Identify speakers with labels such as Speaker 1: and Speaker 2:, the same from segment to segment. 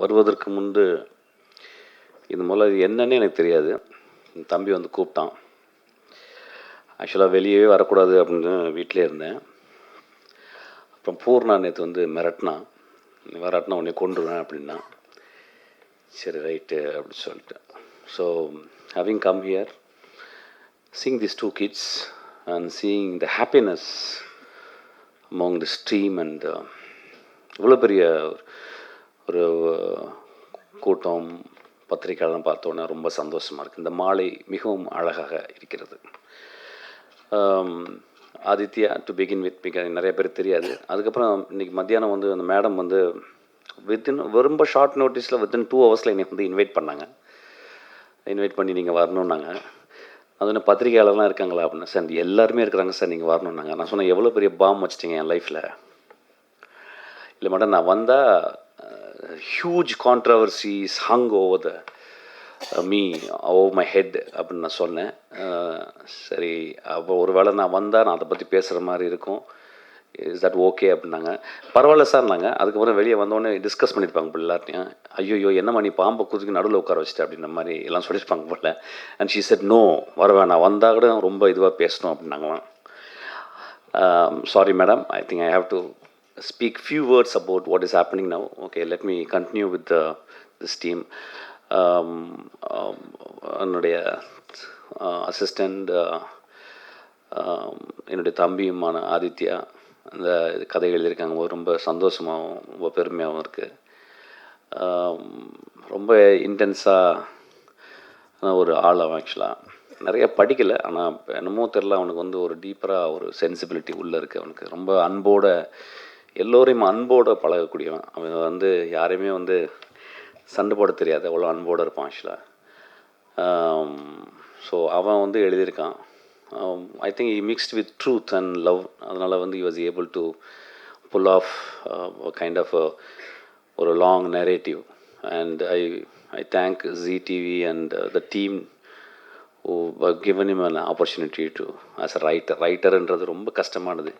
Speaker 1: வருவதற்கு முன்பு இது முதல்ல இது என்னன்னு எனக்கு தெரியாது. என் தம்பி வந்து கூப்பிட்டான். ஆக்சுவலாக வெளியவே வரக்கூடாது அப்படின்னு வீட்டிலே இருந்தேன். அப்புறம் பூர்ணா நேற்று வந்து மிரட்டினான் நீ வராட்டினா உன்னை கொண்டுருவேன் அப்படின்னா. சரி ரைட்டு அப்படின்னு சொல்லிட்டு. So having come here seeing this two kids and seeing the happiness among the stream and இவ்வளோ பெரிய ஒரு கூட்டம் பத்திரிக்கைலாம் பார்த்தோன்னே ரொம்ப சந்தோஷமாக இருக்குது இந்த மாலை மிகவும் அழகாக இருக்கிறது. ஆதித்யா டு பிகின் வித் மிக நிறைய பேர் தெரியாது. அதுக்கப்புறம் இன்னைக்கு மத்தியானம் வந்து அந்த மேடம் வந்து வித்தின் ரொம்ப ஷார்ட் நோட்டீஸில் வித்தின் டூ ஹவர்ஸில் என்னை வந்து இன்வைட் பண்ணாங்க. இன்வைட் பண்ணி நீங்கள் வரணுன்னாங்க அது என்ன பத்திரிகையாளர்லாம் இருக்காங்களா அப்படின்னு. சார் எல்லாருமே இருக்கிறாங்க சார் நீங்கள் வரணுன்னாங்க நான் சொன்னேன் எவ்வளோ பெரிய பாம் வச்சிட்டிங்க என் லைஃப்பில் இல்லை மேடம் நான் வந்தால் huge controversies hung over the me over my head அப்படின்னு நான் சொன்னேன். Uh, சரி அப்போ ஒரு வேளை நான் வந்தால் நான் அதை பற்றி பேசுகிற மாதிரி இருக்கும். இஸ் தட் ஓகே அப்படின்னாங்க. பரவாயில்ல சார் நாங்கள் அதுக்கப்புறம் வெளியே வந்தோடனே டிஸ்கஸ் பண்ணியிருப்பாங்க போல எல்லார்ட்டையும். ஐயோ என்னம்மா நீ பாம்பை குதிக்கு நடுவில் உட்கார வச்சுட்டு அப்படின்ற மாதிரி எல்லாம் சொல்லியிருப்பாங்க போல. அண்ட் ஷீ செட் நோ வர நான் வந்தால் கூட ரொம்ப இதுவாக பேசணும் அப்படின்னாங்களாம். Sorry madam I think I have to speak few words about what is happening now. Okay, let me continue with the this team. Um, um, என்னுடைய uh, அசிஸ்டண்ட் uh, um, என்னுடைய தம்பியுமான ஆதித்யா அந்த கதை எழுதியிருக்காங்க ரொம்ப சந்தோஷமாகவும் ரொம்ப பெருமையாகவும் இருக்குது um, ரொம்ப இன்டென்ஸாக ஒரு ஆள் ஆக்சுவலாக நிறைய படிக்கலை ஆனால் என்னமோ தெரில அவனுக்கு வந்து ஒரு டீப்பராக ஒரு சென்சிபிலிட்டி உள்ளே இருக்குது அவனுக்கு ரொம்ப அன்போட எல்லோரையும் அன்போடு பழகக்கூடியவன். அவன் வந்து யாரையுமே வந்து சண்டை போட தெரியாது. அவ்வளோ அன்போடு இருப்பான் ஆக்சுவலாக ஸோ அவன் வந்து எழுதியிருக்கான். I think he mixed with truth and love அதனால் வந்து you was able to pull off kind of ஒரு long narrative and I I thank Zee TV and the team given him an opportunity to as a writer ரைட்டர்ன்றது ரொம்ப கஷ்டமானது.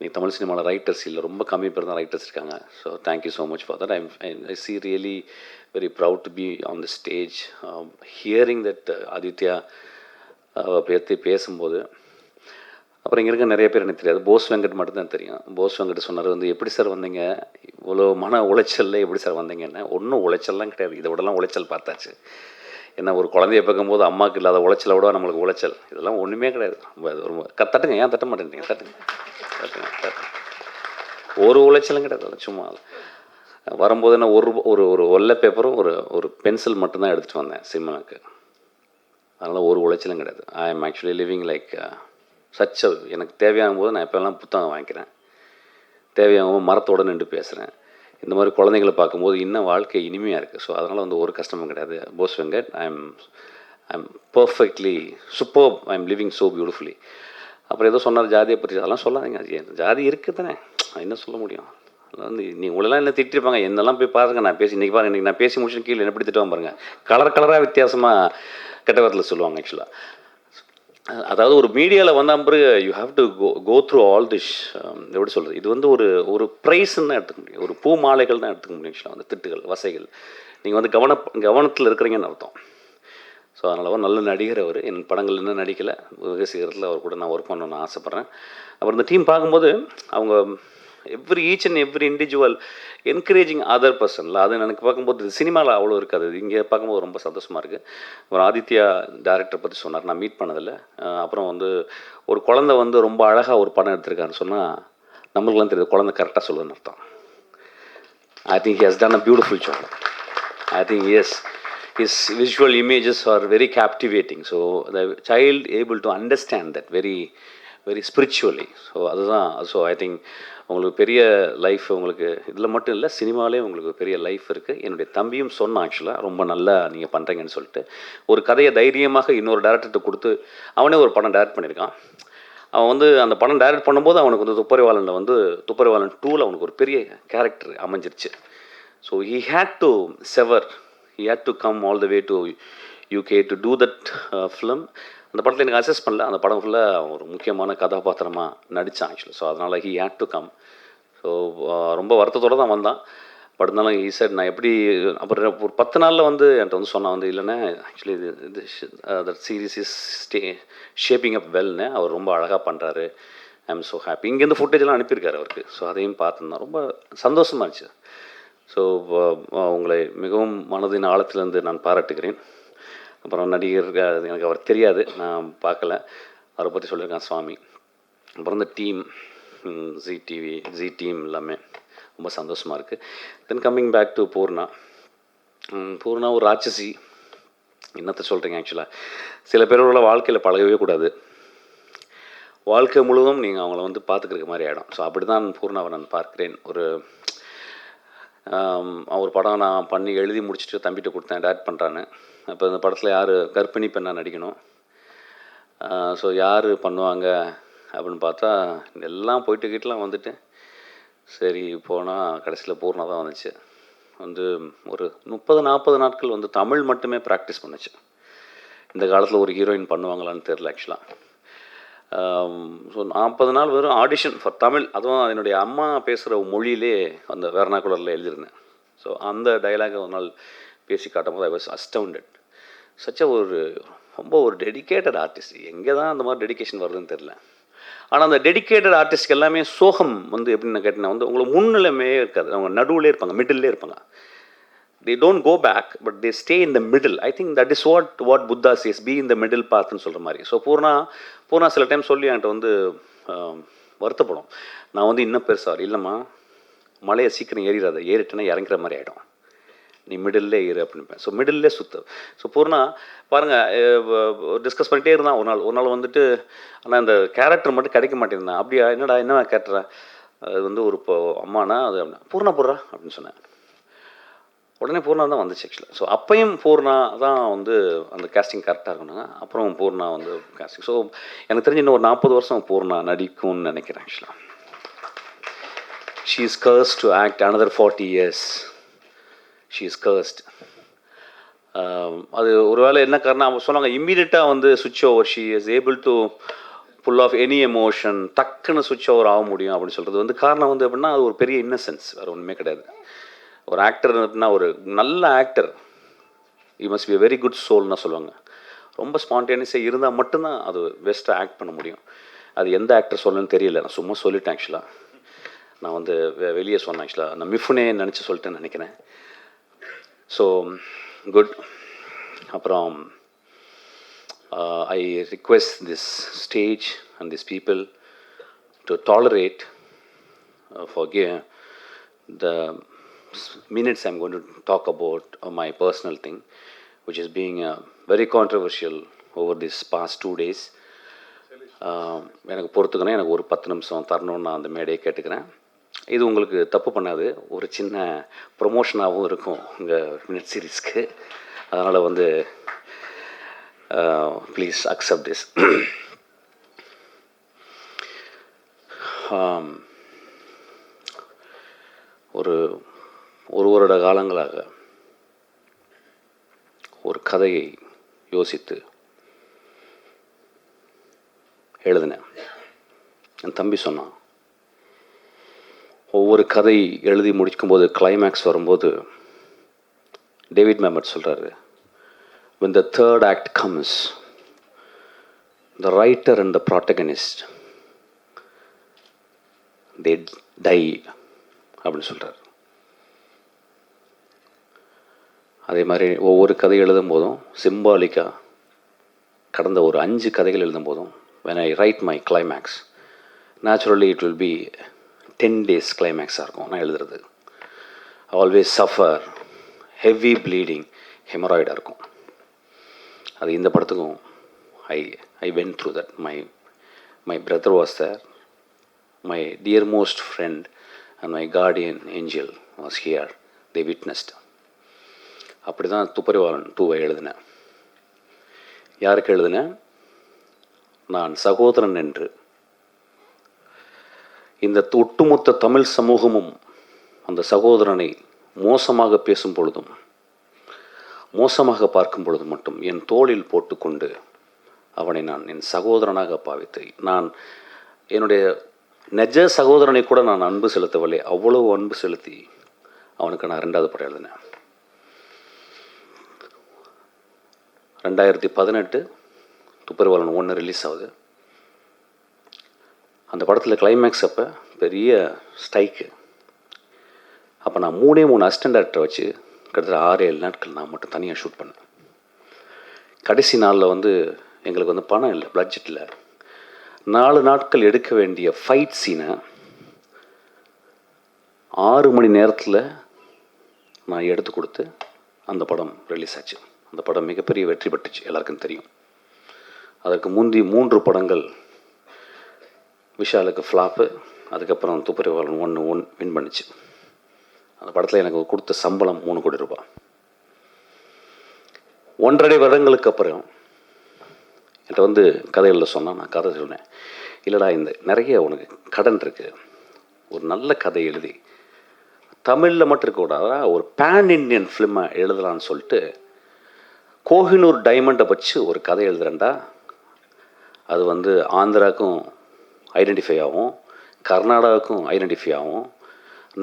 Speaker 1: இன்றைக்கி தமிழ் சினிமாவில் writers இல்லை ரொம்ப கம்மி பேர் தான் ரைட்டர்ஸ் இருக்காங்க. So thank you so much for that I'm I see really very proud to be on the stage hearing that Aditya பற்றி பேசும்போது அப்புறம் இங்கே இருக்க நிறைய பேர் எனக்கு தெரியாது. போஸ் வெங்கட் மட்டும்தான் தெரியும். போஸ் வெங்கட் சொன்னார் வந்து எப்படி சார் வந்தீங்க? இவ்வளோ மன உளைச்சல்ல எப்படி சார் வந்தீங்கன்னு? ஒன்றும் உளைச்சல்லாம் கிடையாது. இதை விடலாம் உளைச்சல் பார்த்தாச்சு. என்ன ஒரு குழந்தைய பார்க்கும்போது அம்மாவுக்கு இல்லாத உளைச்சலை விட நம்மளுக்கு உளைச்சல். இதெல்லாம் ஒன்றுமே கிடையாது. ரொம்ப க- தட்டுங்க ஏன் தட்ட மாட்டேன்றீங்க? தட்டுங்க தட்டுங்க தட்டுங்க. ஒரு உளைச்சலும் கிடையாது சும்மா. வரும்போது என்ன ஒரு ரூபா- ஒரு ஒரு ஒல்லை பேப்பரும் ஒரு ஒரு பென்சில் மட்டும்தான் எடுத்துகிட்டு வந்தேன் சிம்மனுக்கு. அதனால் ஒரு உளைச்சலும் கிடையாது. I am actually living like such எனக்கு தேவையான போது நான் எப்போல்லாம் புத்தகம் வாங்கிக்கிறேன் தேவையாகும் மரத்தோடு மரத்தோட நின்று பேசுகிறேன் இந்த மாதிரி குழந்தைங்களை பார்க்கும்போது இன்னும் வாழ்க்கை இனிமையாக இருக்குது ஸோ அதனால் வந்து ஒரு கஷ்டமும் கிடையாது. Bose Venkat I am I am perfectly super I am living so beautifully அப்புறம் ஏதோ சொன்னார் ஜாதியை பற்றி. அதெல்லாம் சொல்லாதீங்க. அது ஏன் ஜாதி இருக்குது தானே. என்ன சொல்ல முடியும்? அதில் வந்து நீ உங்களெல்லாம் என்ன திட்டிருப்பாங்க என்னெல்லாம் போய் பாருங்கள் நான் பேசி இன்றைக்கி பாருங்கள் இன்றைக்கி நான் பேசி முடிச்சுன்னு கீழே என்ன எப்படி திட்டுவாங்க பாருங்க. கலர் கலராக வித்தியாசமாக கெட்ட வாரத்தில் சொல்லுவாங்க ஆக்சுவலாக அதாவது ஒரு மீடியாவில் வந்த பிறகு you have to go go through all this எப்படி சொல்கிறது இது வந்து ஒரு ஒரு ப்ரைஸ்ன்னு தான் எடுத்துக்க முடியும். ஒரு பூ மாலைகள் தான் எடுத்துக்க முடியும் ஆக்சுவலாக அந்த திட்டுகள் வசைகள். நீங்கள் வந்து கவன கவனத்தில் இருக்கிறீங்கன்னு அர்த்தம். ஸோ அதனால் நல்ல நடிகர் அவர். என் படங்கள் இன்னும் நடிக்கலை. சீக்கிரத்தில் அவர் கூட நான் ஒர்க் பண்ணணும்னு ஆசைப்பட்றேன். அப்புறம் இந்த டீம் பார்க்கும்போது அவங்க every each and every individual encouraging other பர்சனில் அது எனக்கு பார்க்கும்போது சினிமாவில் அவ்வளோ இருக்காது. இங்கே பார்க்கும்போது ரொம்ப சந்தோஷமாக இருக்குது அப்புறம் ஆதித்யா டேரக்டர் பற்றி சொன்னார். நான் மீட் பண்ணதில்லை. அப்புறம் வந்து ஒரு குழந்தை வந்து ரொம்ப அழகாக ஒரு படம் எடுத்திருக்காருன்னு சொன்னால் நம்மளுக்குலாம் தெரியுது. குழந்தை கரெக்டாக சொல்லுன்னு அர்த்தம். I think he done a beautiful beautiful job. I think yes, his visual images are very captivating. So the child able to understand that very, very spiritually so அதுதான் ஸோ ஐ திங்க் உங்களுக்கு பெரிய life உங்களுக்கு இதில் மட்டும் இல்லை சினிமாலே உங்களுக்கு பெரிய life இருக்குது என்னுடைய தம்பியும் சொன்னான் ஆக்சுவலாக ரொம்ப நல்லா நீங்கள் பண்ணுறீங்கன்னு சொல்லிட்டு. ஒரு கதையை தைரியமாக இன்னொரு டேரக்டர்கிட்ட கொடுத்து அவனே ஒரு படம் டைரக்ட் பண்ணியிருக்கான். அவன் வந்து அந்த படம் டைரக்ட் பண்ணும்போது அவனுக்கு வந்து துப்பரிவாளனில் வந்து துப்பரிவாளன் டூவில் அவனுக்கு ஒரு பெரிய character அமைஞ்சிருச்சு. So he had to sever he had to come all the way to UK to do that film அந்த படத்தில் எனக்கு அசஸ் பண்ணல. அந்த படம் ஃபுல்லாக ஒரு முக்கியமான கதாபாத்திரமாக நடித்தான் ஆக்சுவலி ஸோ அதனால் he had to come so ரொம்ப வருத்தத்தோடு தான் வந்தான். பட் இருந்தாலும் ஈ சார் நான் எப்படி அப்புறம் ஒரு பத்து நாளில் வந்து என்கிட்ட வந்து சொன்னான் வந்து இல்லைன்னா ஆக்சுவலி இது இது that series is stay shaping up வெல்னு அவர் ரொம்ப அழகாக பண்ணுறாரு ஐ எம் ஸோ ஹாப்பி இங்கேருந்து ஃபுட்டேஜ்லாம் அனுப்பியிருக்காரு அவருக்கு. ஸோ அதையும் பார்த்துருந்தேன். ரொம்ப சந்தோஷமா இருந்துச்சு. ஸோ உங்களை மிகவும் மனதின் ஆழத்திலிருந்து நான் பாராட்டுகிறேன். அப்புறம் நடிகர் அது எனக்கு அவர் தெரியாது. நான் பார்க்கல. அவரை பற்றி சொல்லியிருக்கேன் சுவாமி. அப்புறம் இந்த team Zee TV Zee team எல்லாமே ரொம்ப சந்தோஷமாக இருக்குது then coming back to Poorna. Poorna ஒரு ராட்சசி. என்னத்தை சொல்கிறீங்க ஆக்சுவலாக சில பேரோட வாழ்க்கையில் பழகவே கூடாது. வாழ்க்கை முழுவதும் நீங்கள் அவங்கள வந்து பார்த்துக்கிற மாதிரி ஆகிடும் ஸோ அப்படி தான் பூர்ணாவை நான் பார்க்கிறேன். ஒரு ஒரு படம் நான் பண்ணி எழுதி முடிச்சுட்டு தம்பிகிட்ட கொடுத்தேன் டேரக்ட் பண்ணுறான்னு அப்போ இந்த படத்தில் யார்? கற்பிணி பெண்ணாக நடிக்கணும். ஸோ யார் பண்ணுவாங்க அப்படின்னு பார்த்தா எல்லாம் போயிட்டு கிட்டலாம் வந்துட்டு சரி போனால் கடைசியில் பூர்ணா தான் வந்துச்சு. வந்து ஒரு முப்பது நாற்பது நாட்கள் வந்து தமிழ் மட்டுமே ப்ராக்டிஸ் பண்ணுச்சு. இந்த காலத்தில் ஒரு ஹீரோயின் பண்ணுவாங்களான்னு தெரில ஆக்சுவலாக ஸோ நாற்பது நாள் வெறும் ஆடிஷன் ஃபார் தமிழ். அதுவும் என்னுடைய அம்மா பேசுகிற மொழியிலே அந்த வெர்னாக்குலரில் எழுதியிருந்தேன். ஸோ அந்த டைலாகை ஒரு நாள் பேசி காட்டும் போது ஐ வாஸ் அஸ்டவுண்டட் சச்ச ஒரு ரொம்ப ஒரு டெடிகேட்டட் ஆர்டிஸ்ட் எங்கே தான் அந்த மாதிரி டெடிகேஷன் வருதுன்னு தெரில ஆனால் அந்த டெடிகேட்டட் ஆர்டிஸ்ட்க்கு எல்லாமே சோகம் வந்து எப்படின்னு கேட்டிங்கன்னா வந்து உங்களுக்கு முன்னிலைமே இருக்காது. அவங்க நடுவுலே இருப்பாங்க மிடில்லே இருப்பாங்க. They don't go back but they stay in the middle I think that is what what Buddha says be in the middle path சொல்கிற மாதிரி. ஸோ பூர்ணா பூர்ணா சில டைம் சொல்லி என்கிட்ட வந்து வருத்தப்படும். நான் வந்து இன்னும் பெருசாக இல்லைம்மா மலையை சீக்கிரம் ஏறிடாத ஏறிட்டேன்னா இறங்குற மாதிரி ஆகிடும் நீ மிடில்லே ஏறு அப்படின்ப்பேன் ஸோ மிடில்லே சுத்து. ஸோ பூர்ணா பாருங்கள் டிஸ்கஸ் பண்ணிட்டே இருந்தான். ஒரு நாள் ஒரு நாள் வந்துட்டு ஆனால் இந்த கேரக்டர் மட்டும் கிடைக்க மாட்டேங்கிறான் அப்படியா? என்னடா என்ன கேரக்டரா அது வந்து ஒரு இப்போ அம்மானா அது அப்படின்னா பூர்ணா போடுறா அப்படின்னு சொன்னேன். உடனே பூர்ணா தான் வந்துச்சு ஆக்சுவலாக ஸோ அப்பையும் பூர்ணா தான் வந்து அந்த கேஸ்டிங் கரெக்டாக இருக்கணுங்க அப்புறம் பூர்ணா வந்து கேஸ்டிங் ஸோ எனக்கு தெரிஞ்சு இன்னும் ஒரு நாற்பது வருஷம் பூர்ணா நடிக்கும்னு நினைக்கிறேன் ஆக்சுவலாக she is curse to act another forty years she is cursed அது ஒருவேளை என்ன காரணம்? அவங்க சொன்னாங்க இம்மீடியட்டாக வந்து சுவிட்ச் over she is able to pull off any emotion டக்குன்னு சுவிட்ச் ஓவர் ஆக முடியும் அப்படின்னு சொல்கிறது வந்து காரணம் வந்து எப்படின்னா அது ஒரு பெரிய இன்னசென்ஸ் வேறு ஒன்றுமே கிடையாது. ஒரு ஆக்டர் அப்படின்னா ஒரு நல்ல actor you must be very good சோல்னு சொல்லுவாங்க. ரொம்ப ஸ்பான்டேனியஸாக இருந்தால் மட்டும்தான் அது பெஸ்ட்டாக ஆக்ட் பண்ண முடியும். அது எந்த ஆக்டர் சொல்லணும்னு தெரியல. நான் சும்மா சொல்லிட்டேன் ஆக்சுவலாக நான் வந்து வெ- வெளியே சொன்னேன் ஆக்சுவலாக நான் மிஃபுனே நினச்சி சொல்லிட்டேன்னு நினைக்கிறேன். ஸோ குட் அப்புறம் I request this stage and this people to tolerate for K the minutes I'm going to talk about uh, my personal thing, which is being uh, very controversial over these past two days. Um, எனக்கு பொறுத்துக்கணும் எனக்கு ஒரு பத்து நிமிஷம் தரணும்னு நான் அந்த மேடையை கேட்டுக்கிறேன். இது உங்களுக்கு தப்பு பண்ணாது ஒரு சின்ன ப்ரொமோஷனாகவும் இருக்கும் உங்கள் மினிட் சீரீஸ்க்கு அதனால் வந்து ப்ளீஸ் அக்செப்ட் திஸ் ஒரு ஒரு வருட காலங்களாக ஒரு கதையை யோசித்து எழுதினேன். என் தம்பி சொன்னான் ஒவ்வொரு கதை எழுதி முடிக்கும்போது கிளைமேக்ஸ் வரும்போது டேவிட் மேமட் சொல்கிறாரு when the third act comes the writer and the protagonist they die அப்படின்னு சொல்கிறார் அதே மாதிரி ஒவ்வொரு கதை எழுதும் போதும் சிம்பாலிக்காக கடந்த ஒரு அஞ்சு கதைகள் எழுதும் போதும் when I write my climax naturally it will be ten days கிளைமேக்ஸாக இருக்கும் நான் எழுதுறது. ஆல்வேஸ் சஃபர் ஹெவி ப்ளீடிங் ஹெமராய்டாக இருக்கும். அது இந்த படத்துக்கும் I I went through that my my brother was there my dear most friend and my guardian angel was here they witnessed அப்படி தான் துப்பறிவாளன் டூவை எழுதினேன் யாருக்கு எழுதினேன் நான் சகோதரன் என்று. இந்த ஒட்டுமொத்த தமிழ் சமூகமும் அந்த சகோதரனை மோசமாக பேசும் பொழுதும் மோசமாக பார்க்கும் பொழுது மட்டும் என் தோளில் போட்டுக்கொண்டு அவனை நான் என் சகோதரனாக பாவித்து நான் என்னுடைய நெஜ சகோதரனை கூட நான் அன்பு செலுத்தவில்லை. அவ்வளவு அன்பு செலுத்தி அவனுக்கு நான் ரெண்டாவது படம் எழுதினேன். ரெண்டாயிரத்தி பதினெட்டு துப்பறிவாளன் ஒன்று ரிலீஸ் ஆகுது. அந்த படத்தில் கிளைமேக்ஸ் அப்போ பெரிய ஸ்ட்ரைக்கு அப்போ நான் மூணே மூணு அசிஸ்டன்ட் டேரக்டரை வச்சு கிட்டத்தட்ட ஆறு ஏழு நாட்கள் நான் மட்டும் தனியாக ஷூட் பண்ணேன். கடைசி நாளில் வந்து எங்களுக்கு வந்து பணம் இல்லை பட்ஜெட் இல்லை. நாலு நாட்கள் எடுக்க வேண்டிய ஃபைட் சீனை ஆறு மணி நேரத்தில் நான் எடுத்து கொடுத்து அந்த படம் ரிலீஸ் ஆச்சு. அந்த படம் மிகப்பெரிய வெற்றி பெற்றுச்சு எல்லாருக்கும் தெரியும். அதற்கு முந்தி மூன்று படங்கள் விஷாலுக்கு ஃப்ளாப்பு அதுக்கப்புறம் துப்பறிவாளன் ஒன்று ஒன் வின் பண்ணுச்சு. அந்த படத்தில் எனக்கு கொடுத்த சம்பளம் மூணு கோடி ரூபாய். ஒன்றரை வருடங்களுக்கு அப்புறம் என்கிட்ட வந்து கதைகளில் சொன்னால் நான் கதை சொன்னேன் இல்லைடா இந்த நிறைய உனக்கு கடன் இருக்குது ஒரு நல்ல கதை எழுதி தமிழில் மட்டும் இருக்கக்கூடாதா? ஒரு பேன் இண்டியன் ஃபிலிமை எழுதலான்னு சொல்லிட்டு கோஹினூர் டைமண்டை வச்சு ஒரு கதை எழுதுறேன்டா. அது வந்து ஆந்திராவுக்கும் ஐடென்டிஃபை ஆகும் கர்நாடகாவுக்கும் ஐடென்டிஃபை ஆகும்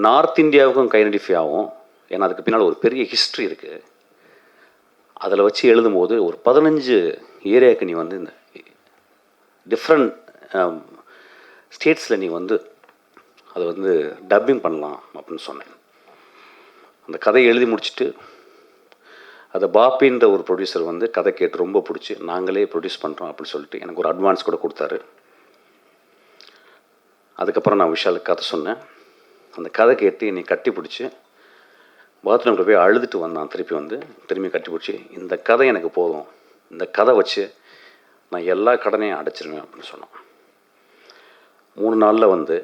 Speaker 1: நார்த் இந்தியாவுக்கும் ஐடென்டிஃபை ஆகும். ஏன்னா அதுக்கு பின்னால் ஒரு பெரிய ஹிஸ்ட்ரி இருக்குது அதில் வச்சு எழுதும்போது ஒரு பதினஞ்சு ஏரியாவுக்கு நீ வந்து இந்த டிஃப்ரெண்ட் ஸ்டேட்ஸில் um, நீ வந்து அதை வந்து டப்பிங் பண்ணலாம் அப்படின்னு சொன்னேன். அந்த கதையை எழுதி முடிச்சுட்டு அதை பாப்பின்ற ஒரு ப்ரொடியூசர் வந்து கதை கேட்டு ரொம்ப பிடிச்சி நாங்களே ப்ரொடியூஸ் பண்ணுறோம் அப்படின்னு சொல்லிட்டு எனக்கு ஒரு அட்வான்ஸ் கூட கொடுத்தாரு. அதுக்கப்புறம் நான் விஷாலுக்கு கதை சொன்னேன். அந்த கதை கேட்டு என்னை கட்டி பிடிச்சி பாத்ரூமில் போய் அழுதுட்டு வந்தான் திருப்பி வந்து திரும்பி கட்டி பிடிச்சி இந்த கதை எனக்கு போதும். இந்த கதை வச்சு நான் எல்லா கடனையும் அடைச்சிருவேன் அப்படின்னு சொன்னான். மூணு நாளில் வந்து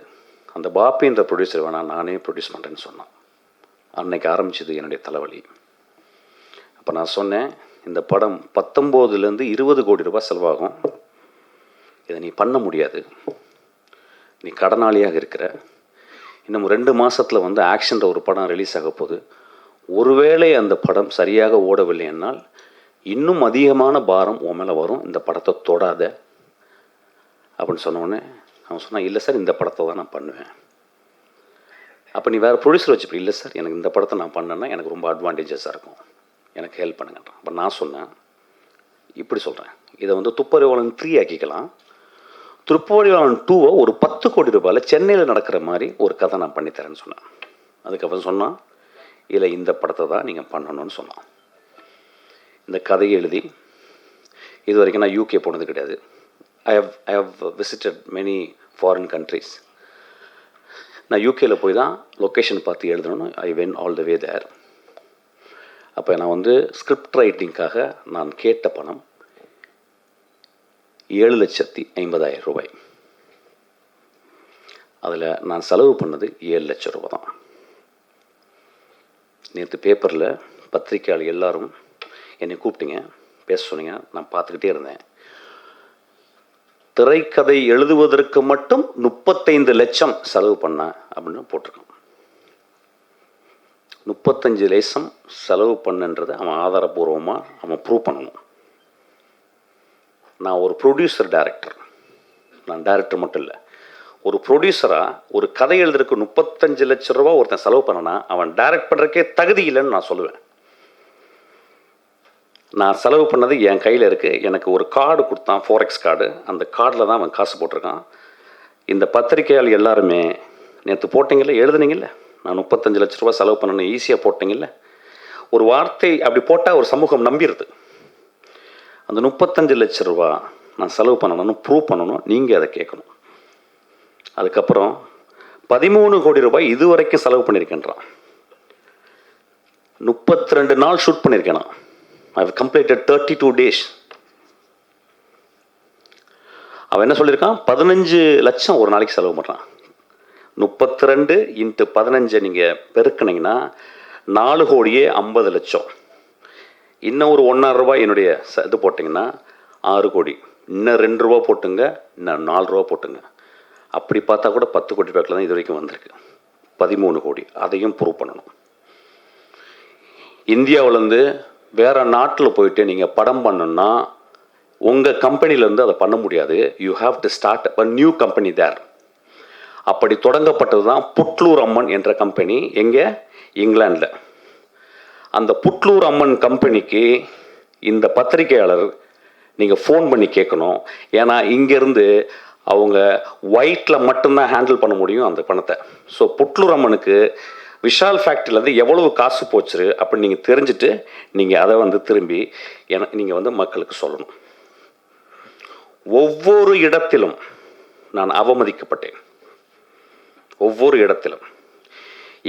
Speaker 1: அந்த பாப்பின்ற ப்ரொடியூசர் வேணால் நானே ப்ரொடியூஸ் பண்ணுறேன்னு சொன்னான். அன்னைக்கு ஆரம்பிச்சது என்னுடைய தலைவலி. அப்போ நான் சொன்னேன் இந்த படம் பத்தொம்போதுலேருந்து இருபது கோடி ரூபாய் செலவாகும். இதை நீ பண்ண முடியாது. நீ கடனாளியாக இருக்கிற. இன்னும் ரெண்டு மாதத்தில் வந்து ஆக்ஷன்ற ஒரு படம் ரிலீஸ் ஆக போகுது. ஒருவேளை அந்த படம் சரியாக ஓடவில்லை என்னால் இன்னும் அதிகமான பாரம் உன் மேலே வரும். இந்த படத்தை தொடாத. அப்படின்னு சொன்னோடனே அவன் சொன்னான் இல்லை சார் இந்த படத்தை தான் நான் பண்ணுவேன். அப்போ நீ வேறு ப்ரொடியூசர் வச்சுப்ப இல்லை சார் எனக்கு இந்த படத்தை நான் பண்ணேன்னா எனக்கு ரொம்ப அட்வான்டேஜஸாக இருக்கும். எனக்கு ஹெல்ப் பண்ணுங்கன்றான். அப்போ நான் சொன்னேன் இப்படி சொல்கிறேன் இதை வந்து துப்பறிவாளன் த்ரீ ஆக்கிக்கலாம். துப்பறிவாளன் டூவை ஒரு பத்து கோடி ரூபாயில் சென்னையில் நடக்கிற மாதிரி ஒரு கதை நான் பண்ணித்தரேன்னு சொன்னேன். அதுக்கப்புறம் சொன்னான் இல்லை இந்த படத்தை தான் நீங்கள் பண்ணணும்னு சொன்னான். இந்த கதையை எழுதி இது வரைக்கும் நான் யூகே போனது கிடையாது. I have I have visited many foreign countries நான் யூகேயில் போய் தான் லொக்கேஷன் பார்த்து எழுதணும்னு ஐ வென் ஆல் த வே தேர் அப்போ நான் வந்து ஸ்கிரிப்ட் ரைட்டிங்காக நான் கேட்ட பணம் ஏழு லட்சத்தி ஐம்பதாயிரம் ரூபாய். அதில் நான் செலவு பண்ணது ஏழு லட்சம் ரூபா தான். நேற்று பேப்பரில் பத்திரிக்கையாளர் எல்லோரும் என்னை கூப்பிட்டீங்க பேச சொன்னீங்க நான் பார்த்துக்கிட்டே இருந்தேன். திரைக்கதை எழுதுவதற்கு மட்டும் முப்பத்தைந்து லட்சம் செலவு பண்ணேன் அப்படின்னு போட்டிருக்கோம். முப்பத்தஞ்சு லேசம் செலவு பண்ணுன்றதை அவன் ஆதாரபூர்வமாக அவன் ப்ரூவ் பண்ணணும். நான் ஒரு ப்ரொடியூசர் டேரக்டர் நான் டேரக்டர் மட்டும் இல்லை. ஒரு ப்ரொடியூசராக ஒரு கதை எழுதுறதுக்கு முப்பத்தஞ்சு லட்ச ரூபா ஒருத்தன் செலவு பண்ணனா அவன் டைரக்ட் பண்ணுறக்கே தகுதி இல்லைன்னு நான் சொல்லுவேன். நான் செலவு பண்ணது என் கையில் இருக்குது எனக்கு ஒரு கார்டு கொடுத்தான் ஃபோரெக்ஸ் கார்டு அந்த கார்டில் தான் அவன் காசு போட்டிருக்கான். இந்த பத்திரிகையால் எல்லாருமே நேற்று போட்டிங்கல்ல எழுதுனீங்கல்ல? நான் முப்பத்தஞ்சு லட்ச ரூபா செலவு பண்ணணும் ஈஸியாக போட்டிங்கல்ல? ஒரு வார்த்தை அப்படி போட்டால் ஒரு சமூகம் நம்பிடுது அந்த முப்பத்தஞ்சு லட்ச ரூபா நான் செலவு பண்ணணும்னு ப்ரூவ் பண்ணணும் நீங்கள் அதை கேட்கணும். அதுக்கப்புறம் பதிமூணு கோடி ரூபாய் இது வரைக்கும் செலவு பண்ணியிருக்கேன்றான் முப்பத்தி ரெண்டு நாள் ஷூட் பண்ணியிருக்கேன் நான். I have completed thirty two days அவன் என்ன சொல்லியிருக்கான்? பதினஞ்சு லட்சம் ஒரு நாளைக்கு செலவு பண்ணுறான் முப்பத்தி ரெண்டு இன்ட்டு பதினஞ்சை நீங்கள் பெருக்கினீங்கன்னா நாலு கோடியே ஐம்பது லட்சம். இன்னும் ஒரு ஒன்றரை ரூபாய் என்னுடைய இது போட்டிங்கன்னா ஆறு கோடி. இன்னும் ரெண்டு ரூபா போட்டுங்க இன்னும் நாலு ரூபா போட்டுங்க. அப்படி பார்த்தா கூட பத்து கோடி பேக்கில் தான் இது வரைக்கும் வந்திருக்கு. பதிமூணு கோடி. அதையும் ப்ரூவ் பண்ணணும். இந்தியாவிலேருந்து வேற நாட்டில் போயிட்டு நீங்கள் படம் பண்ணணுன்னா உங்கள் கம்பெனிலேருந்து அதை பண்ண முடியாது. You have to start a new company there அப்படி தொடங்கப்பட்டது தான் புட்லூர் அம்மன் என்ற கம்பெனி எங்கே? இங்கிலாண்டில் அந்த புட்லூர் அம்மன் கம்பெனிக்கு இந்த பத்திரிகையாளர் நீங்கள் ஃபோன் பண்ணி கேட்கணும். ஏன்னா இங்கேருந்து அவங்க ஒயிட்டில் மட்டும்தான் ஹேண்டில் பண்ண முடியும் அந்த பணத்தை. ஸோ புட்லூர் அம்மனுக்கு விஷால் ஃபேக்ட்ரியிலேருந்து எவ்வளவு காசு போச்சு அப்படின்னு நீங்கள் தெரிஞ்சுட்டு நீங்கள் அதை வந்து திரும்பி என நீங்கள் வந்து மக்களுக்கு சொல்லணும். ஒவ்வொரு இடத்திலும் நான் அவமதிக்கப்பட்டேன். ஒவ்வொரு இடத்திலும்.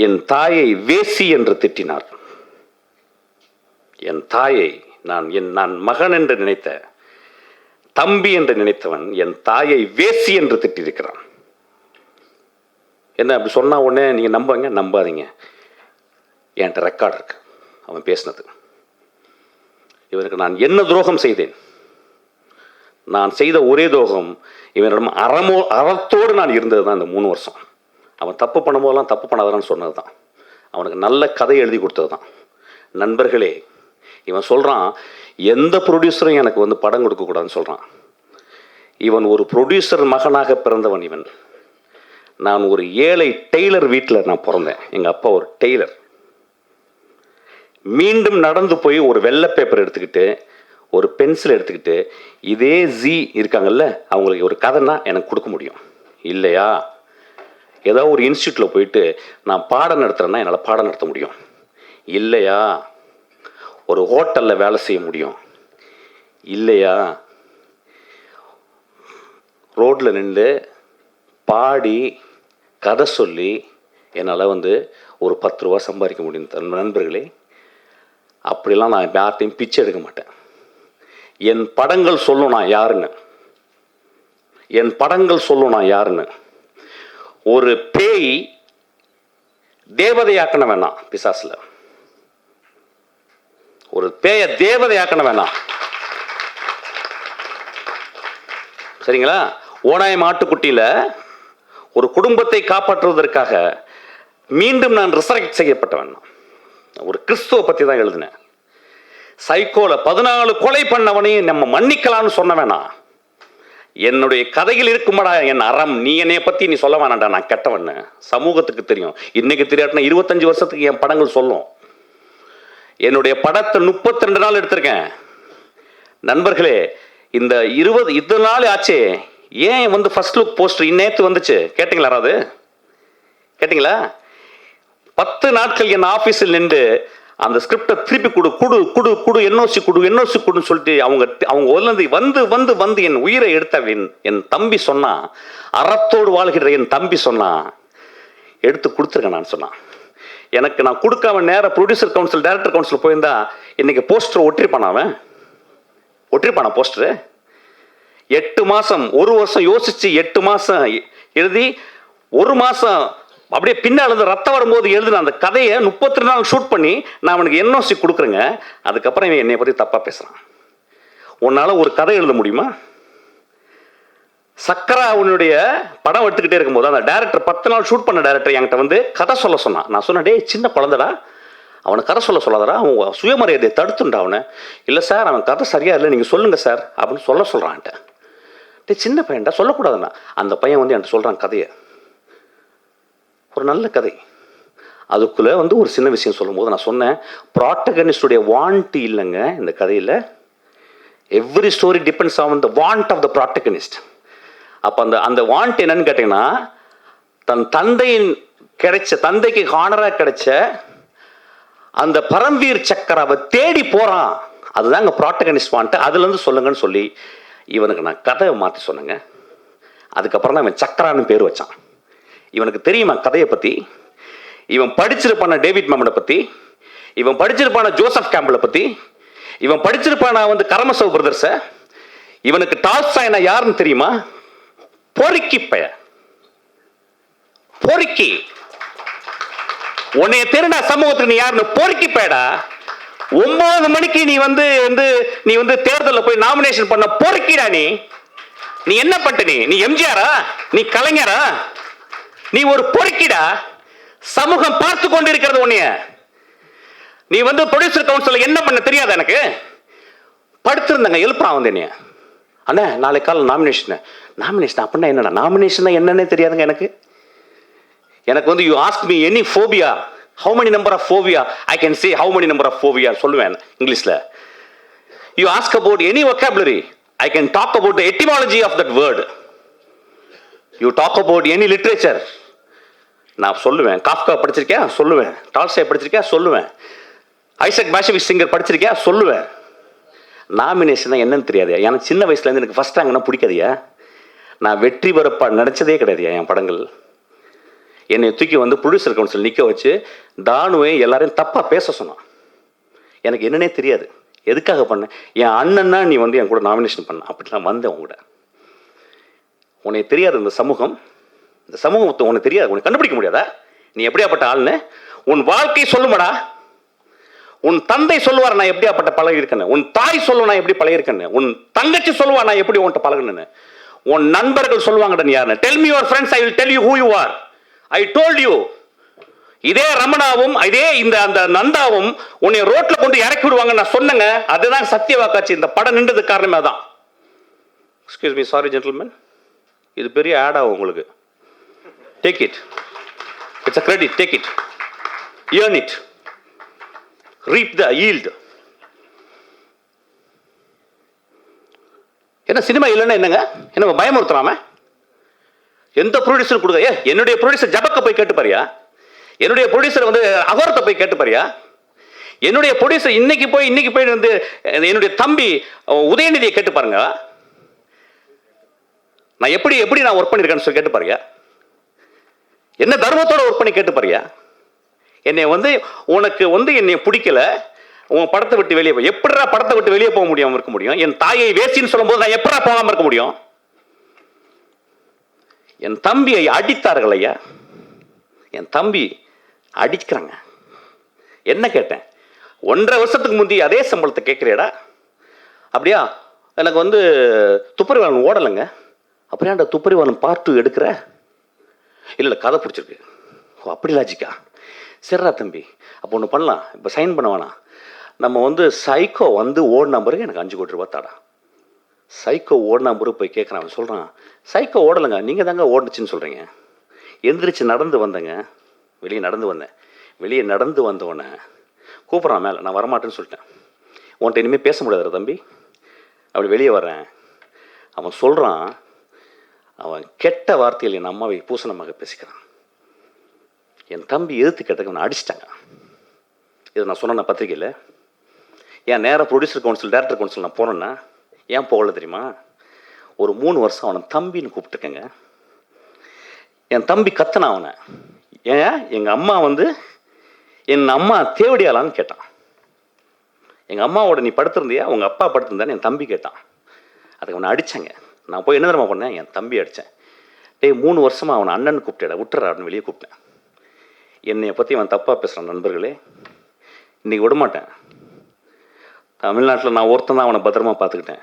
Speaker 1: என் தாயை வேசி என்று திட்டினார். என் தாயை நான் என் நான் மகன் என்று நினைத்த தம்பி என்று நினைத்தவன் என் தாயை வேசி என்று திட்டியிருக்கிறான். என்ன அப்படி சொன்னா உடனே நீங்கள் நம்புங்க நம்பாதீங்க. என்கிட்ட ரெக்கார்ட் இருக்கு. அவன் பேசினது. இவனுக்கு நான் என்ன துரோகம் செய்தேன்? நான் செய்த ஒரே துரோகம் இவனிடம் அறமோ அறத்தோடு நான் இருந்தது தான் இந்த மூணு வருஷம். அவன் தப்பு பண்ணும்போதெல்லாம் தப்பு பண்ணாதான்னு சொன்னது தான் அவனுக்கு நல்ல கதை எழுதி கொடுத்தது தான் நண்பர்களே இவன் சொல்கிறான் எந்த ப்ரொடியூசரும் எனக்கு வந்து படம் கொடுக்கக்கூடாதுன்னு சொல்கிறான் இவன் ஒரு ப்ரொடியூசர் மகனாக பிறந்தவன் இவன். நான் ஒரு ஏழை டெய்லர் வீட்டில் நான் பிறந்தேன். எங்கள் அப்பா ஒரு டெய்லர். மீண்டும் நடந்து போய் ஒரு வெள்ளை பேப்பர் எடுத்துக்கிட்டு ஒரு பென்சில் எடுத்துக்கிட்டு இதே ஜி இருக்காங்கல்ல அவங்களுக்கு ஒரு கதைன்னா எனக்கு கொடுக்க முடியும். இல்லையா? ஏதோ ஒரு இன்ஸ்டியூட்டில் போயிட்டு நான் பாடம் நடத்துகிறேன்னா என்னால் பாடம் நடத்த முடியும். இல்லையா? ஒரு ஹோட்டலில் வேலை செய்ய முடியும். இல்லையா? ரோட்டில் நின்று பாடி கதை சொல்லி என்னால் வந்து ஒரு பத்து ரூபா சம்பாதிக்க முடியும். தன் நண்பர்களே அப்படிலாம் நான் யார்ட்டையும் பிச்சை எடுக்க மாட்டேன். என் படங்கள் சொல்லும் நான் யாருன்னு? என் படங்கள் சொல்லும் நான் யாருன்னு? ஒரு பேய் தேவதையாக்கணும் வேணாம் பிசாசில். ஒரு பேய தேவதையாக்கணும் வேணாம் சரிங்களா? ஓனாய மாட்டுக்குட்டியில் ஒரு குடும்பத்தை காப்பாற்றுவதற்காக மீண்டும் நான் ரிசரக்ட் செய்யப்பட்டவன். ஒரு கிறிஸ்துவ பற்றி தான் எழுதினேன். சைக்கோல பதினாலு கொலை பண்ணவனையும் நம்ம மன்னிக்கலாம்னு சொன்ன வேணாம் என்னுடைய கதையில் இருக்குமாடா என் அறம். நீ என்னைய பற்றி நீ சொல்ல வேணாம்டா நான் கெட்டவன்னு. சமூகத்துக்கு தெரியும். இன்னைக்கு தெரியாட்டினா இருபத்தஞ்சு வருஷத்துக்கு என் படங்கள் சொல்லும். என்னுடைய படத்தை முப்பத்தி ரெண்டு நாள் எடுத்திருக்கேன். நண்பர்களே இந்த இருபது இது நாள் ஆச்சே. ஏன் வந்து ஃபர்ஸ்ட் லுக் போஸ்டர் இன்னேத்து வந்துச்சு? கேட்டீங்களா யாராவது? கேட்டிங்களா? பத்து நாட்கள் என் ஆஃபீஸில் நின்று அந்த ஸ்கிரிப்டை திருப்பி கொடு குடு குடு குடு என்ஓசி குடு என்ஓசி குடுன்னு சொல்லிட்டு அவங்க அவங்க வந்து வந்து வந்து வந்து என் உயிரை எடுத்தவன் என் தம்பி சொன்னான் அறத்தோடு வாழ்கிற என் தம்பி சொன்னான் எடுத்து கொடுத்துருக்கேன் நான் சொன்னான் எனக்கு நான் கொடுக்காம நேர ப்ரொடியூசர் கவுன்சில் டைரக்டர் கவுன்சில் போயிருந்தா இன்னைக்கு போஸ்டர் ஒட்டிருப்பான் அவன்? ஒட்டிருப்பானா போஸ்டரு எட்டு மாதம் ஒரு வருஷம் யோசிச்சு எட்டு மாதம் எழுதி ஒரு மாதம் அப்படியே பின்னால் இருந்து ரத்தம் வரும்போது எழுதின அந்த கதையை முப்பத்தி ரெண்டு நாள் ஷூட் பண்ணி நான் அவனுக்கு என்ஓசி கொடுக்குறேங்க. அதுக்கப்புறம் இவன் என்னை பற்றி தப்பாக பேசுகிறான் உன்னால் ஒரு கதை எழுத முடியுமா? சக்கரா அவனுடைய படம் எடுத்துக்கிட்டே இருக்கும்போது அந்த டேரக்டர் பத்து நாள் ஷூட் பண்ண டேரக்டர் என்கிட்ட வந்து கதை சொல்ல சொன்னான் நான் சொன்னேன் டே சின்ன குழந்தடா. அவனை கதை சொல்ல சொல்லாதடா. அவன் சுயமரியாதையை தடுத்துண்டா அவனை. இல்லை சார் அவன் கதை சரியா இல்லை. நீங்கள் சொல்லுங்க சார். அப்படின்னு சொல்ல சொல்கிறான்ட்ட டேய் சின்ன பையன்டா சொல்லக்கூடாதுண்ணா அந்த பையன் வந்து என்கிட்ட சொல்கிறான் கதையை. ஒரு நல்ல கதை. அதுக்குள்ளே வந்து ஒரு சின்ன விஷயம் சொல்லும்போது நான் சொன்னேன் ப்ராட்டகனிஸ்டுடைய வாண்ட் இல்லைங்க இந்த கதையில். Every story depends on the want of the protagonist அப்போ அந்த அந்த வாண்ட் என்னன்னு கேட்டிங்கன்னா தன் தந்தையின் கிடைச்ச தந்தைக்கு ஹானராக கிடைச்ச அந்த பரம்வீர் சக்கராவை தேடி போகிறான் அதுதாங்க ப்ராட்டகனிஸ்ட் வாண்ட் அதுலேருந்து சொல்லுங்கன்னு சொல்லி இவனுக்கு நான் கதையை மாற்றி சொன்னேங்க. அதுக்கப்புறம் தான் இவன் சக்கரான்னு பேர் வச்சான். இவனுக்கு தெரியுமா கதையை பற்றி இவன் படிச்சிருப்பான டேவிட் மேமனை பற்றி இவன் படிச்சிருப்பான ஜோசப் கேம்பிளை பற்றி இவன் படிச்சிருப்பான வந்து கரமசவ் பிரதர்ஸை? இவனுக்கு டால்ஸ்டாய்னா யாருன்னு தெரியுமா? பொறுக்கி பைய பொறுக்கி. உன்னைய திருநா சமூகத்துக்கு நீ யாருன்னு பொறுக்கி பயடா ஒன்பது மணிக்கு நீ வந்து வந்து நீ வந்து தேர்தலில் போய் நாமினேஷன் பண்ண பொறுக்கிடா நீ? நீ என்ன பண்ணிட்ட நீ? நீ எம்ஜிஆரா நீ கலைஞரா? நீ ஒரு பொறுக்கிடா. சமூகம் பார்த்து கொண்டு இருக்கிறது உன்னைய. நீ வந்து ப்ரொடியூசர் கவுன்சில் என்ன பண்ண தெரியாது எனக்கு? படுத்திருந்தாங்க எழுப்புறான் வந்து என்னைய. அண்ணா நாளைக்கு காலம் நாமினேஷன் நாமினேஷன் அப்படின்னா என்னடா? நாமினேஷன் என்னன்னே தெரியாதுங்க எனக்கு. எனக்கு வந்து you ask me any phobia how many number of phobia I can say how many number of phobia சொல்லுவேன் இங்கிலீஷில் you ask about any vocabulary. I can talk about the etymology of that word you talk about any literature நான் சொல்லுவேன். Kafka படிச்சிருக்கியா? சொல்லுவேன். Tolstoy படிச்சிருக்கியா? சொல்லுவேன். Isaac Bashevis Singer படிச்சிருக்கியா? சொல்லுவேன். நாமினேஷன் என்னன்னு தெரியாது. ஏன்னா சின்ன வயசுலேருந்து எனக்கு ஃபஸ்ட் ரேங்க்னா பிடிக்காதியா நான் வெற்றி பெறப்ப நினச்சதே கிடையாதுயா என் படங்கள். என்னை தூக்கி வந்து ப்ரொடியூசர் கவுன்சில் நிற்க வச்சு தானுவை எல்லாரையும் தப்பாக பேச சொன்னான். எனக்கு என்னன்னே தெரியாது. எதுக்காக பண்ணேன் என் அண்ணன்னா நீ வந்து என் கூட நாமினேஷன் பண்ண அப்படி நான் வந்தேன் உன் கூட உனக்கு தெரியாது இந்த சமூகம். இந்த சமூகத்தை உனக்கு தெரியாது உனக்கு கண்டுபிடிக்க முடியாதா? நீ எப்படியாப்பட்ட ஆள்னு? உன் வாழ்க்கை சொல்லுமாடா. உன் தந்தை சொல்லுவார் நான் எப்படியாப்பட்ட பழகிருக்கேன்னு உன் தாய் சொல்லுவா நான் எப்படி பழகிருக்கேன்னு உன் தங்கச்சி சொல்லுவா நான் எப்படி உன்கிட்ட பழகணுன்னு உன் நண்பர்கள் சொல்லுவாங்கடா நீ யாருன்னு. Tell me your friends I will tell you who you are I told you இதே ரமணாவும் இதே இந்த அந்த நந்தாவும் உன்னை ரோட்ல கொண்டு இறக்கி விடுவாங்க நான் சொன்னேங்க. அதுதான் சத்திய வாக்காட்சி இந்த படம் நின்றது காரணமே தான் எக்ஸ்கியூஸ் மீ சாரி ஜென்டில்மேன் இது பெரிய ஆட் ஆகும் உங்களுக்கு. Take it. It's a credit. Take it. Earn it. Reap the yield. என்ன சினிமா இல்லைன்னா என்னங்க என்ன பயமுறுத்துறாம எந்த ப்ரொடியூசர் கொடுக்க ஏ என்னுடைய ப்ரொடியூசர் ஜபக்க போய் கேட்டு பாரியா என்னுடைய ப்ரொடியூசர் வந்து அகோரத்தை போய் கேட்டு பாரியா என்னுடைய ப்ரொடியூசர் இன்னைக்கு போய் இன்னைக்கு போய் வந்து என்னுடைய தம்பி உதயநிதியை கேட்டு பாருங்க நான் எப்படி எப்படி நான் ஒர்க் பண்ணியிருக்கேன்னு சொல்லி கேட்டு பாருங்க என்ன தர்மத்தோட ஒர்க் பண்ணி கேட்டு பாருங்க என்னை வந்து உனக்கு வந்து என்னை பிடிக்கல. உன் படத்தை விட்டு வெளியே போய் எப்படிடா படத்தை விட்டு வெளியே போக முடியாமல் இருக்க முடியும்? என் தாயை வேசின்னு சொல்லும்போது நான் எப்படா போகாமல் இருக்க முடியும்? என் தம்பியை அடித்தார்கள் ஐயா. என் தம்பி அடிக்கிறாங்க. என்ன கேட்டேன்? ஒன்றரை வருஷத்துக்கு முந்தி அதே சம்பளத்தை கேட்குறியடா அப்படியா? எனக்கு வந்து துப்பரிவாளன் ஓடலைங்க. அப்புறம் அந்த துப்பறிவாளன் பார்ட் டூ எடுக்கிற? இல்லை இல்லை கதை பிடிச்சிருக்கு. ஓ அப்படி லாஜிக்கா சரிடா தம்பி அப்போ ஒன்று பண்ணலாம். இப்போ சைன் பண்ண வேணாம். நம்ம வந்து சைக்கோ வந்து ஓடின பிறகு எனக்கு அஞ்சு கோடி ரூபா தாடா. சைக்கோ ஓடின பிறகு போய் கேட்குறான் அவன் சொல்கிறான் சைக்கோ ஓடலைங்க நீங்கள் தாங்க ஓடுச்சுன்னு சொல்கிறீங்க எந்திரிச்சு நடந்து வந்தேங்க. வெளியே நடந்து வந்தேன். வெளியே நடந்து வந்தவொடனே கூப்பிட்றான் மேலே. நான் வரமாட்டேன்னு சொல்லிட்டேன். உன்கிட்ட இனிமேல் பேச முடியாதுடா தம்பி. அப்படி வெளியே வரேன் அவன் சொல்கிறான் அவன் கெட்ட வார்த்தையில் என் அம்மாவை பூசணமாக பேசிக்கிறான். என் தம்பி எதிர்த்து கேட்டதுக்கு அவனை அடிச்சிட்டாங்க. இதை நான் சொன்னேன் பத்திரிக்கையில் ஏன் நேராக ப்ரொடியூசர் கவுன்சில் டேரக்டர் கவுன்சில் நான் போனேன்னா ஏன் போகல தெரியுமா? ஒரு மூணு வருஷம் அவனை தம்பின்னு கூப்பிட்டுருக்கேங்க. என் தம்பி கத்தனா அவனை. ஏன் எங்கள் அம்மா வந்து என் அம்மா தேவடியாளான்னு கேட்டான். எங்கள் அம்மாவோட நீ படுத்திருந்தியா? உங்கள் அப்பா படுத்திருந்தான்னு என் தம்பி கேட்டான். அதுக்கு அவனை அடித்தாங்க நான் போய் என்ன தரமா பண்ணேன்? என் தம்பி அடித்தேன் டேய் மூணு வருஷமாக அவனை அண்ணன் கூப்பிட்டேடா விட்டுறா அப்படின்னு வெளியே கூப்பிட்டேன். என்னை பற்றி அவன் தப்பாக பேசுகிறான் நண்பர்களே. இன்றைக்கி விடமாட்டேன். தமிழ்நாட்டில் நான் ஒருத்தன் தான் அவனை பத்திரமா பார்த்துக்கிட்டேன்.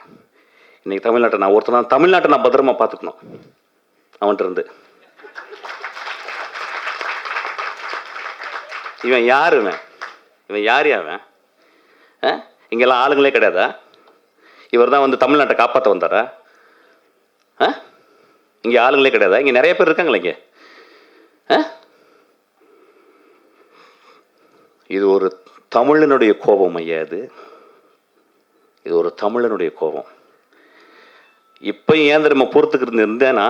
Speaker 1: இன்றைக்கி தமிழ்நாட்டை நான் ஒருத்தன் தான் தமிழ்நாட்டை நான் பத்திரமா பார்த்துக்கணும். அவன்கிட்ட இருந்து. இவன் யார் இவன்? இவன் யார் அவன் ஆ? இங்கெல்லாம் ஆளுங்களே கிடையாதா? இவர் தான் வந்து தமிழ்நாட்டை காப்பாற்ற வந்தாரா? இங்கே ஆளுங்களே கிடையாதா? இங்கே நிறைய பேர் இருக்காங்களே இங்கே? ஆ? இது ஒரு தமிழனுடைய கோபம் ஐயா இது. இது ஒரு தமிழனுடைய கோபம். இப்போ ஏன் தெரியுமா பொறுத்துக்கிட்டு இருந்தேனா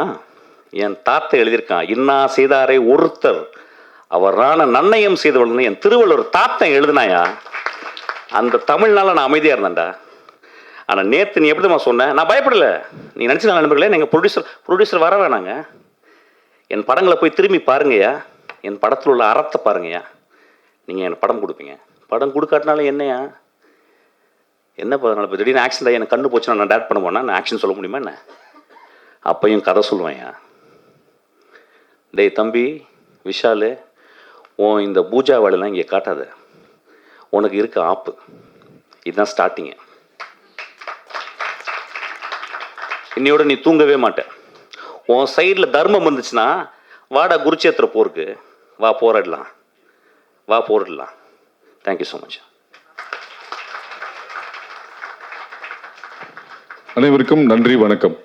Speaker 1: என் தாத்தை எழுதியிருக்கான் இன்னா செய்தாரை ஒருத்தர் அவரான நன்னயம் செய்தவள்னு என் திருவள்ளுவர் தாத்தன் எழுதினாயா? அந்த தமிழ்னால நான் அமைதியாக இருந்தேன்டா. ஆனால் நேற்று நீ எப்படிமா சொன்ன? நான் பயப்படல. நீ நினச்சி நண்பர்களே நீங்கள் ப்ரொடியூசர் ப்ரொடியூசர் வர வேணாங்க. என் படங்களை போய் திரும்பி பாருங்கய்யா. என் படத்தில் உள்ள அறத்தை பாருங்கய்யா. நீங்கள் எனக்கு படம் கொடுப்பீங்க. படம் கொடுக்காட்டினாலும் என்னையா என்ன பதினால இப்போ திடீர்னு ஆக்சிடென்ட் எனக்கு கண்ணு போச்சுன்னா நான் டேட் பண்ண போனால் நான் ஆக்ஷன் சொல்ல முடியுமா என்ன? அப்பையும் கதை சொல்லுவேன்யா. டேய் தம்பி விஷாலு உன் இந்த பூஜா வேலைலாம் இங்கே காட்டாத. உனக்கு இருக்க ஆப்பு. இதுதான் ஸ்டார்டிங்கு இன்னையோட நீ தூங்கவே மாட்டேன் உன் சைடில் தர்மம் வந்துச்சுன்னா வாடா குருச்சேத்திர போருக்கு. வா போராடலாம். வா போரிடலாம். தேங்க்யூ ஸோ மச்
Speaker 2: அனைவருக்கும் நன்றி வணக்கம்.